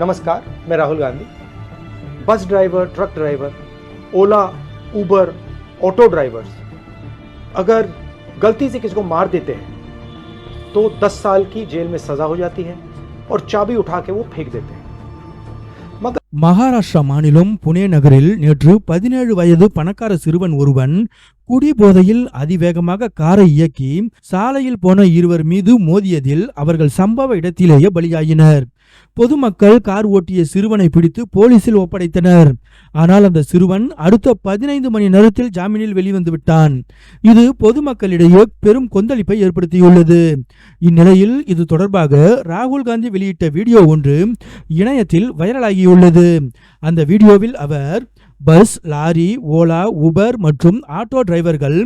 नमस्कार मैं Rahul Gandhi bus driver truck driver Ola Uber auto drivers अगर गलती से किसी को मार देते हैं तो 10 साल की जेल में सज़ा हो जाती है और चाबी उठा के वो फेंक देते हैं मगर மகாராஷ்டிரா மாநிலம் புனே நகரில் நேற்று பதினேழு வயது பணக்கார சிறுவன் ஒருவன் குடிபோதையில் அதிவேகமாக காரை இயக்கி சாலையில் போன இருவர் மீது மோதியதில் அவர்கள் சம்பவ இடத்திலேயே பலியாயினர். பொதுமக்கள் கார் ஓட்டிய சிறுவனை பிடித்து போலீசில் ஒப்படைத்தனர். ஆனால் அந்த சிறுவன் அடுத்த பதினைந்து மணி நேரத்தில் ஜாமீனில் வெளிவந்து விட்டான் இது பொதுமக்களிடையே பெரும் கொந்தளிப்பை ஏற்படுத்தியுள்ளது. இந்நிலையில் இது தொடர்பாக ராகுல் காந்தி வெளியிட்ட வீடியோ ஒன்று இணையத்தில் வைரலாகியுள்ளது. அந்த வீடியோவில் அவர் பஸ் லாரி ஓலா உபர் மற்றும் ஆட்டோ டிரைவர்கள்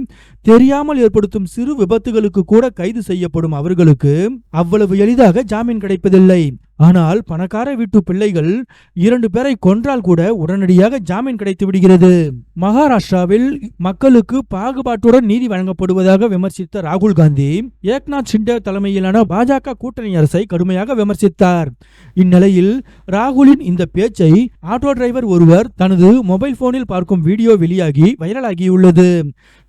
தெரியாமல் ஏற்படுத்தும் சிறு விபத்துகளுக்கு கூட கைது செய்யப்படும் அவர்களுக்கு அவ்வளவு எளிதாக ஜாமீன் கிடைப்பதில்லை. ஆனால் பணக்கார வீட்டு பிள்ளைகள் இரண்டு பேரை கொன்றால் கூட உடனடியாக ஜாமீன் கிடைத்து விடுகிறது. மகாராஷ்டிராவில் மக்களுக்கு பாகுபாட்டுடன் நீதி வழங்கப்படுவதாக விமர்சித்த ராகுல் காந்தி ஏக்நாத் ஷிண்டே தலைமையிலான பாஜக கூட்டணி அரசை கடுமையாக விமர்சித்தார். இந்நிலையில் ராகுலின் இந்த பேச்சை ஆட்டோ டிரைவர் ஒருவர் தனது மொபைல் போனில் பார்க்கும் வீடியோ வெளியாகி வைரலாகியுள்ளது.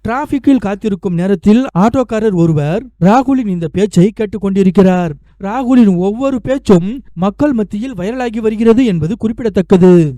டிராபிக்கில் காத்திருக்கும் நேரத்தில் ஆட்டோக்காரர் ஒருவர் ராகுலின் இந்த பேச்சை கேட்டுக்கொண்டிருக்கிறார். ராகுலின் ஒவ்வொரு பேச்சும் மக்கள் மத்தியில் வைரலாகி வருகிறது என்பது குறிப்பிடத்தக்கது.